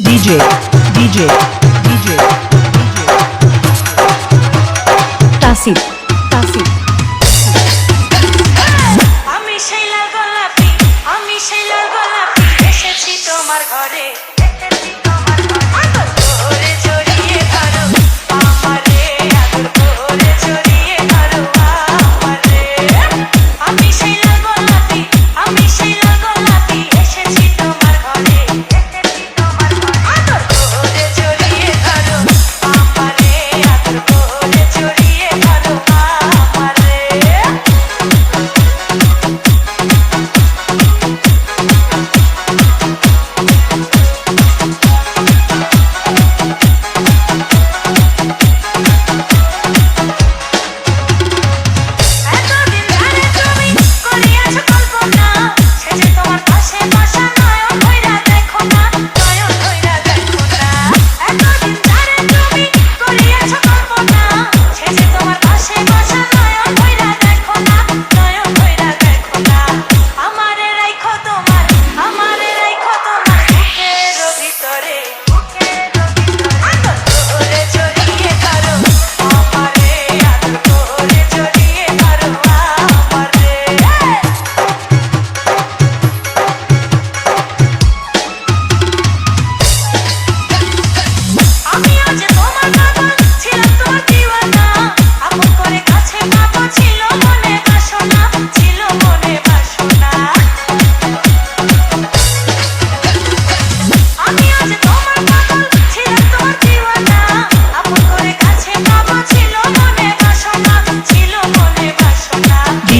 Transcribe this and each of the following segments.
DJ, DJ, DJ.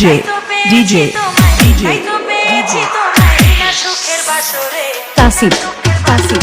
DJ DJ DJ Tasif Tasif.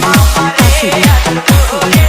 fácil, fácil, fácil.